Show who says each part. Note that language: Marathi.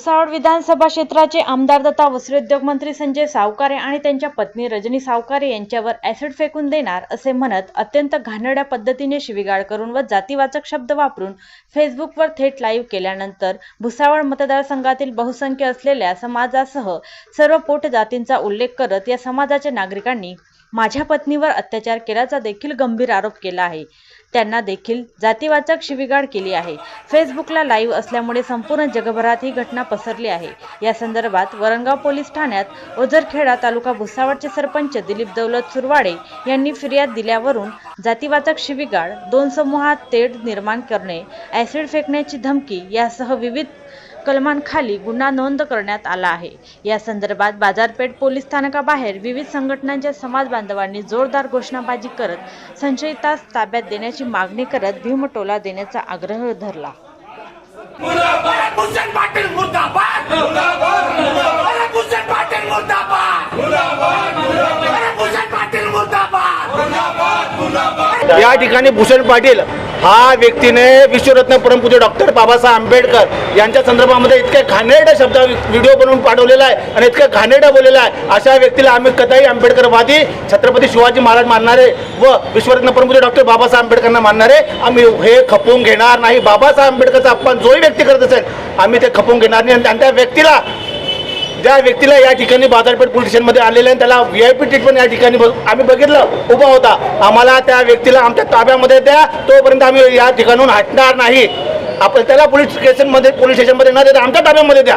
Speaker 1: भुसावळ विधानसभा क्षेत्राचे आमदार तथा वस्त्रोद्योग मंत्री संजय सावकारे आणि त्यांच्या पत्नी रजनी सावकारे यांच्यावर ऍसिड फेकून देणार असे म्हणत अत्यंत घाणेरड्या पद्धतीने शिवीगाळ करून व जातीवाचक शब्द वापरून फेसबुकवर थेट लाईव्ह केल्यानंतर भुसावळ मतदारसंघातील बहुसंख्य असलेल्या समाजासह सर्व पोट जातींचा उल्लेख करत या समाजाच्या नागरिकांनी माझ्या पत्नीवर अत्याचार केल्याचा देखील गंभीर आरोप केला आहे. त्यांना देखील जातीवाचक शिवीगाळ केली आहे. फेसबुकला लाईव्ह असल्यामुळे संपूर्ण जगभरात ही घटना पसरली आहे. या संदर्भात वरणगाव पोलीस ठाण्यात ओझरखेडा तालुका भुसावळचे सरपंच दिलीप दौलत सुरवाडे यांनी फिर्याद दिल्यावरून जातीवाचक शिवीगाळ दोन समूहात तेढ निर्माण करणे ऍसिड फेकण्याची धमकी यासह विविध कलमांखाली गुन्हा नोंद करण्यात आला आहे. या संदर्भात बाजारपेठ पोलीस स्थानकाबाहेर विविध संघटनांच्या समाज बांधवांनी जोरदार घोषणाबाजी करत संशयितास ताब्यात देण्याची मागणी करत भीमटोला देण्याचा आग्रह धरला.
Speaker 2: या ठिकाणी भूषण पाटील हा व्यक्तीने विश्वरत्न परमपूज्य डॉक्टर बाबासाहेब आंबेडकर यांच्या संदर्भामध्ये इतके घाणेरडे शब्द व्हिडिओ बनवून पाठवलेला आहे आणि इतकं घाणेरडं बोललेला आहे. अशा व्यक्तीला आम्ही कदाही आंबेडकरवादी छत्रपती शिवाजी महाराज मानणारे व विश्वरत्न परमपूज्य डॉक्टर बाबासाहेब आंबेडकरांना मानणारे आम्ही हे खपवून घेणार नाही. बाबासाहेब आंबेडकरचा अपमान जोही व्यक्ती करत असेल आम्ही ते खपवून घेणार नाही. आणि त्या व्यक्तीला ज्या व्यक्तीला या ठिकाणी बाजारपेठ पोलीस स्टेशनमध्ये आलेलं आहे त्याला व्ही आय पी ट्रीटमेंट या ठिकाणी बघ- आम्ही बघितलं उभा होता. आम्हाला त्या व्यक्तीला आमच्या ताब्यामध्ये द्या तोपर्यंत आम्ही या ठिकाणून हटणार नाही. आपण त्याला पोलीस स्टेशनमध्ये पोलीस स्टेशनमध्ये न देता आमच्या ताब्यामध्ये द्या.